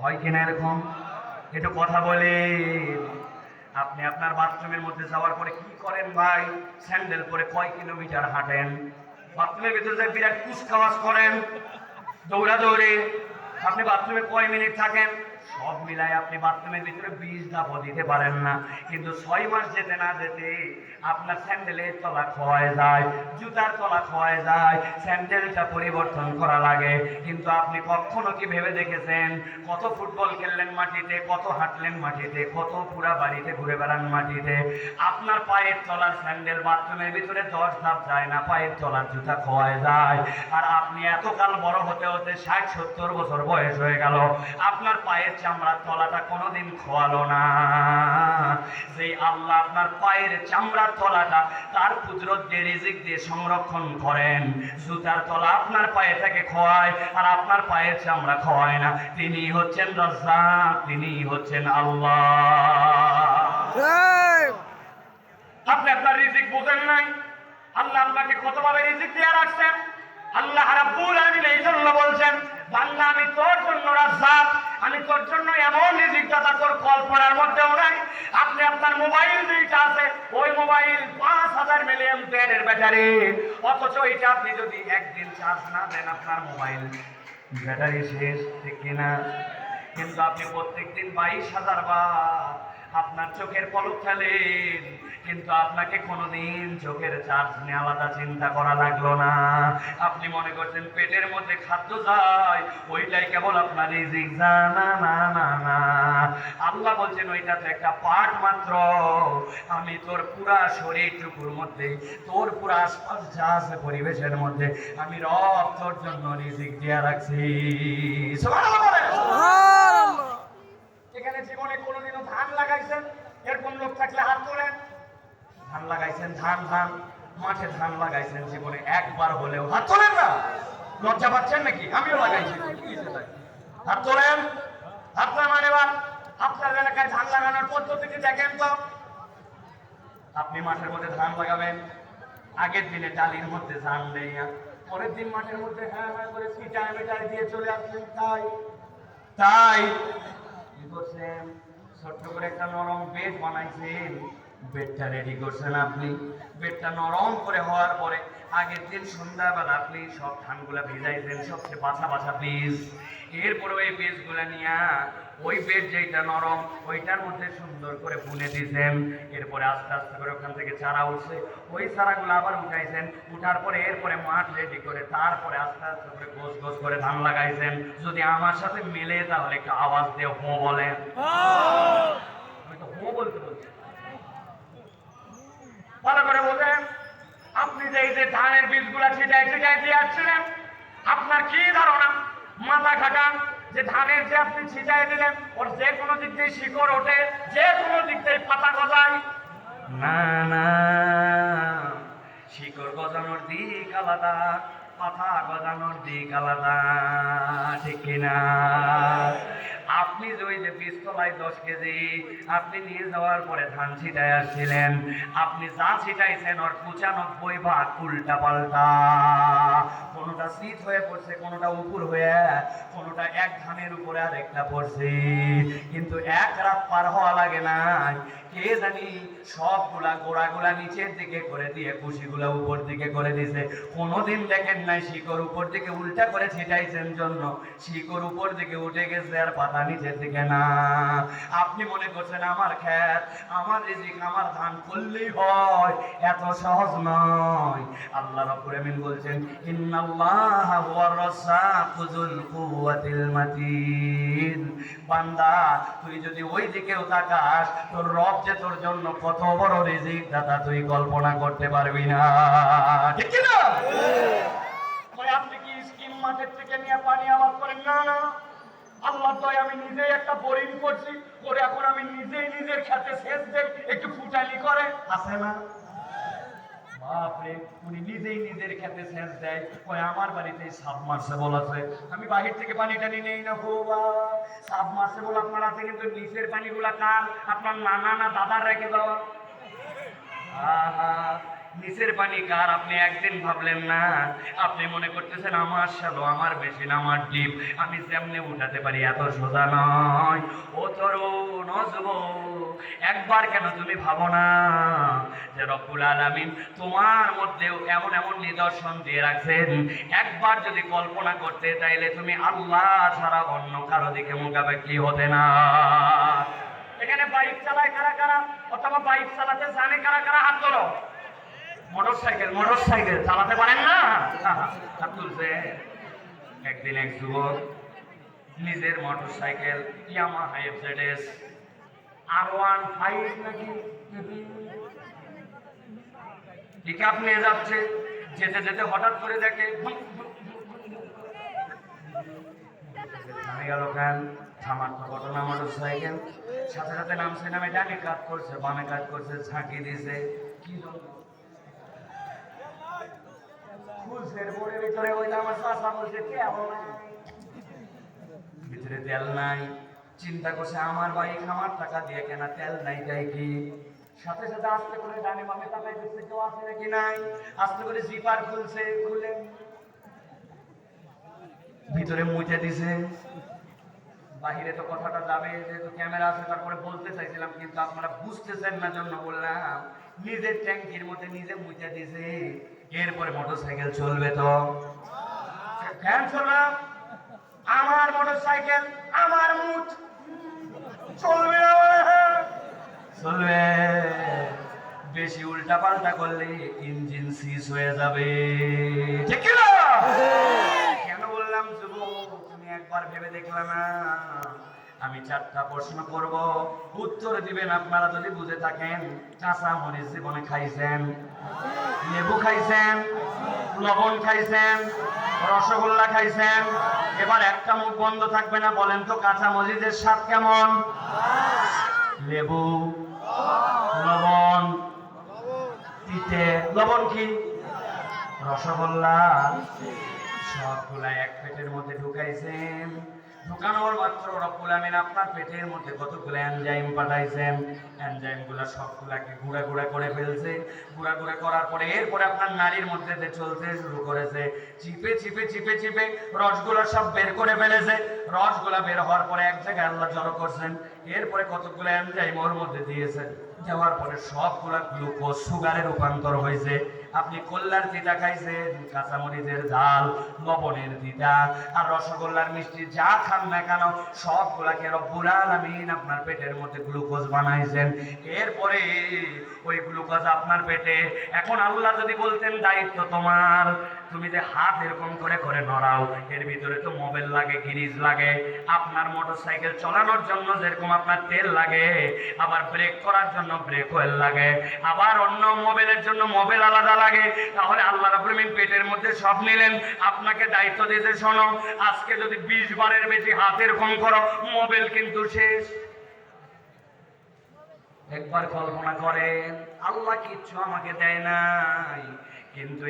হয় কিনা এরকম? একটু কথা বলে। আপনি আপনার বাথরুমের মধ্যে যাওয়ার পরে কি করেন ভাই? স্যান্ডেল পরে কয় কিলোমিটার হাঁটেন? বাথরুমের ভিতরে যায় বিরাট কুচকাওয়াজ করেন দৌড়া দৌড়ে আপনি বাথরুমে কয় মিনিট থাকেন? সব মিলাই আপনি বাথরুমের ভিতরে বিষ দাপও দিতে পারেন না। কিন্তু ছয় মাস যেতে না যেতে আপনার স্যান্ডেলের তলা ক্ষয় যায়, জুতার তলা ক্ষয় যায়, স্যান্ডেলটা পরিবর্তন করা লাগে। কিন্তু আপনি কখনো কি ভেবে দেখেছেন, কত ফুটবল খেললেন মাটিতে, কত হাঁটলেন মাটিতে, কত পুরা বাড়িতে ঘুরে বেড়ান মাটিতে? আপনার পায়ের তলার স্যান্ডেল বাথরুমের ভিতরে দশ ধাপ যায় না, পায়ের তলার জুতা খোয়ায় যায়। আর আপনি এতকাল বড় হতে হতে ষাট সত্তর বছর বয়স হয়ে গেল। আপনার পায়ের চামড়ার তলাটা কোনোদিন খোয়ালো না। যে আল্লাহ আপনার পায়ের চামড়ার তলাটা তার কুদরত দিয়ে রিজিক দিয়ে সংরক্ষণ করেন। জুতার তলা আপনার পায়ে থেকে খোয়ায় আর আপনার পায়ের চামড়া খোয়ায় না। তিনি হচ্ছেন রাজ্জাক তিনি হচ্ছেন আল্লাহ। আপনি আপনার রিজিক বোঝেন নাই? আল্লাহ আপনাকে কতভাবে রিজিক দিয়ে রাখছেন? আল্লাহ রাব্বুল আলামিন এই জন্য বলছেন বান্দা আমি তোর জন্য রাজ্জাক আমি তোর জন্য এমন রিজিক তোর কল করার মধ্যেও নাই। আপনি আপনার মোবাইল যেটা আছে, ওই মোবাইল পাঁচ হাজার মিলিয়ন পেনের ব্যাটারি অথচ এটা আপনি যদি একদিন চার্জ না দেন আপনার মোবাইল ব্যাটারি শেষ, ঠিক কিনা? কিন্তু আপনি প্রত্যেক দিন বাইশ হাজার বার আপনার চোখের পলক ফেলেন কিন্তু আপনাকে কোনোদিন চোখের চার্জ আলাদা চিন্তা করা লাগল না। আপনি মনে করছেন পেটের মধ্যে খাদ্য যায়, ওইটাই কেবল আপনার রিজিক না না না না না। আল্লাহ বলছেন ওইটা তো একটা পার্ট মাত্র। আমি তোর পুরা শরীরটুকুর মধ্যে, তোর পুরা আশপাশ যা আছে পরিবেশের মধ্যে, আমি রব তোর জন্য রিজিক দিয়া রাখছি। সুবহানাল্লাহ বলেন। এখানে জীবনে কোনোদিনও ধান লাগাইছেন এরকম লোক থাকলে হাত তোলেন। ধান লাগাইছেন, ধান ধান, মাঠে ধান লাগাইছেন জীবনে একবার হলেও। হাত তোলেন না? লজ্জা পাচ্ছেন নাকি? আমিও লাগাইছি? হাত তোলেন। হাত নামান এবার। আপনার এলাকায় ধান লাগানোর পদ্ধতিটি দেখেন তো। আপনি মাঠের মধ্যে ধান লাগাবেন। আগের দিনে ডালির মধ্যে ধান নেই। পরের দিন মাঠের মধ্যে হ্যাঁ হ্যাঁ করে ছিটায় মেটায় দিয়ে চলে আসলেন। তাই তাই। কি করছেন? ছোট্ট করে একটা নরম বেড বানাইছেন। বেডটা রেডি করছেন আপনি। বেডটা নরম করে হওয়ার পরে আগের দিন সন্ধ্যাবেলা আপনি সব ধানগুলা ভিজাইছেন সবচেয়ে বাছা বাছা বীজ। এরপরে ওই বীজগুলা নিয়ে ওই বেড যেটা নরম ওইটার মধ্যে সুন্দর করে বুনে দিয়েছেন এরপরে আস্তে আস্তে করে ওখান থেকে চারা উঠছে। ওই চারাগুলো আবার উঠাইছেন। উঠার পরে এরপরে মাঠ রেডি করে তারপরে আস্তে আস্তে করে গোছ গোছ করে ধান লাগাইছেন। যদি আমার সাথে মিলে তাহলে একটু আওয়াজ দিয়ে হো বলেন। আমি তো হো বলতে বলছি। ভালো করে বলবেন, আপনি যে এই যে ধানের বীজগুলা ছিটাই ছিটাই দিয়ে আসছিলেন, আপনার কি ধারণা? মাথা খাটান যে ধানের যে আপনি ছিটাই দিলেন, ওর যে কোনো দিক দিয়ে শিকড় ওঠে, যে কোনো দিক দিয়ে পাতা গজায়। না না, শিকড় গজানোর দিক আলাদা, পাতা গজানোর দিক আলাদা, ঠিক কিনা? আপনি ওই যে পিস্তলায় দশ কেজি, আপনি নিয়ে যাওয়ার পরে ধান ছিটাই আসছিলেন। আপনি যা ছিটাইছেন ওর পঁচানব্বই ভাগ উল্টা পাল্টা কোনোটা শীত হয়ে পড়ছে, কোনোটা উপর হয়ে, কোনোটা এক ধানের উপরে আর একটা পড়ছে। কিন্তু এক রাত পার হওয়া লাগে না কে জানি সবগুলা গোড়াগুলা নিচের দিকে করে দিয়ে কুশিগুলা উপর দিকে করে দিছে। কোনোদিন দেখেন নাই শিকড় উপর দিকে উল্টা করে ছিটাইছেন জন্য। শিকড় উপর দিকে উঠে গেছে আর পাতা নিচের দিকে না। আপনি মনে করছেন আমার খ্যাত, আমার রিজিক, আমার ধান করলেই হয়, এত সহজ নয়। আল্লাহ রাব্বুল আমিন বলছেন, ইন্নাল্লাহ হুয়ার রাসাকু যুল কুওয়াতিল মাতিন। বান্দা, তুই যদি ওই দিকেও তাকাস, তোর রব যে তোর জন্য কত বড় রিজিক দাদা তুই কল্পনা করতে পারবি না। ঠিক না আপনি কি স্কিম মাঠের থেকে নিয়ে পানি আবাদ করেন না? না আল্লাহ দয়, আমি নিজেই একটা বোরিং করছি। করে এখন আমি নিজেই নিজের খেতে সেচ দেই, একটু ফুটালি করে। আছে না? বাপরে উনি নিজেই নিজের খেতে সেচ দেয়। ওই আমার বাড়িতে সাবমার্সেবল আছে। আমি বাহির থেকে পানি টানি নেই না বাবা সাবমার্সেবল আপনার আছে কিন্তু নিচের পানিগুলা কার? আপনার নানা না দাদার রেখে দেওয়া। আহা, নিচের পানি কার আপনি একদিন ভাবলেন, না, আপনি মনে করতেছেন আমার শালো আমার মেশিন আমার ডিপ। আমি যেমনি উঠাতে পারি, এত সোজা নয়। ও তরুণ একবার কেন তুমি ভাবো না যে রব্বুল আলামিন তোমার মধ্যেও এমন এমন নিদর্শন দিয়ে রাখছেন? একবার যদি কল্পনা করতে, তাইলে তুমি আল্লাহ ছাড়া অন্য কারও দিকে মুখাপেক্ষি হতে না। এখানে বাইক চালায় কারা কারা? অথবা বাইক চালাতে জানে কারা কারা? হাত তোলো। মোটর সাইকেল মোটর সাইকেল চালাতে পারেন না? তুলছে একদিন এক যুবক নিজের মোটর সাইকেল ইয়ামা হাইফজেডএস আর ওয়ান ফাইভ নাকি পিক আপ নিয়ে যাচ্ছে, যেতে যেতে হঠাৎ করে দেখে গেল কেন থামার তো ঘটনা মোটর সাইকেল সাথে সাথে নামছে নামে ডানে কাজ করছে, বামে কাজ করছে, ঝাঁকি দিছে কি হলো? ভিতরে ওই আমার চাষা বলছে তেল নাই, চিন্তা করছে আমার আমার টাকা দিয়ে কেনা তেল নাই, তাই কি? সাথে সাথে করে ডানে বামে তাকাই কেউ আছে নাকি নাই। করে জিপার খুলছে, খুলে। ভিতরে দিছে। বাহিরে তো কথাটা যাবে, যেহেতু ক্যামেরা আছে, তারপরে বলতে চাইছিলাম, কিন্তু আপনারা বুঝতেছেন না জন্য বললাম, নিজের ট্যাঙ্কির মধ্যে নিজে মুছে দিছে। এরপরে মোটরসাইকেল চলবে তো? কেন চলবে। না? আমার মোটরসাইকেল, আমার মুঠ চলবে। চলবে। বেশি উল্টা পাল্টা করলে ইঞ্জিন সিজ হয়ে যাবে। ঠিক না? কেন বললাম, যুবক, তুমি একবার ভেবে দেখলে না। আমি চারটা প্রশ্ন করব। উত্তর দিবেন আপনারা যদি বুঝে থাকেন। কাঁচা মরিচ জীবনে খাইছেন। লেবু খাইছেন, লবণ খাইছেন, রসগোল্লা খাইছেন, এবার একটা মুখ বন্ধ থাকবে না, বলেন তো কাঁচা মরিচের স্বাদ কেমন? লেবু, লবণ, তিতে, লবণ কি? রসগোল্লা। সবগুলা এক পেটের মধ্যে ঢুকাইছেন। ঢুকানোর মাত্র রব্বুল আপনার পেটের মধ্যে কতগুলো এনজাইম পাঠাইছেন? এনজাইমগুলা সবগুলাকে গুঁড়া গুঁড়া করে ফেলছে। গুঁড়া গুঁড়া করার পরে এরপরে আপনার নারীর মধ্যে চলতে শুরু করেছে। চিপে চিপে চিপে চিপে রসগুলো সব বের করে ফেলেছে। রসগুলা বের হওয়ার পরে এক জায়গায় আল্লাহ জড়ো করছেন। এরপরে কতগুলো এনজাইম ওর মধ্যে দিয়েছেন। দেওয়ার পরে সবগুলা গ্লুকোজ সুগারে রূপান্তর হয়েছে। আপনি কল্লার তিতা খাইছেন, কাঁচামরিচের ঝাল, লবণের তিতা, আর রসগোল্লার মিষ্টি যা খান না কেন, সবগুলাকে রব্বুল আলামিন আপনার পেটের মধ্যে গ্লুকোজ বানাইছেন। এরপরে ওই গ্লুকোজ আপনার পেটে, এখন আল্লাহ যদি বলতেন, দায়িত্ব তোমার। তুমি যে হাত এরকম করে করে নড়াও, এর ভিতরে তো মোবাইল লাগে, গিরিজ লাগে, আপনার মোটর সাইকেল চালানোর জন্য যেরকম আপনার তেল লাগে, আবার ব্রেক করার জন্য ব্রেক অয়েল লাগে, আবার অন্য মোবাইলের জন্য মোবাইল আলাদা লাগে তাহলে আল্লাহ রাব্বুল আলামিন পেটের মধ্যে সব নিলেন। আপনাকে দায়িত্ব দিতে শোনো, আজকে যদি বিশ বারের বেশি হাতের এরকম করো, মোবাইল কিন্তু শেষ। একবার কল্পনা করেন, আল্লাহ কিচ্ছু আমাকে দেয় নাই, কিন্তু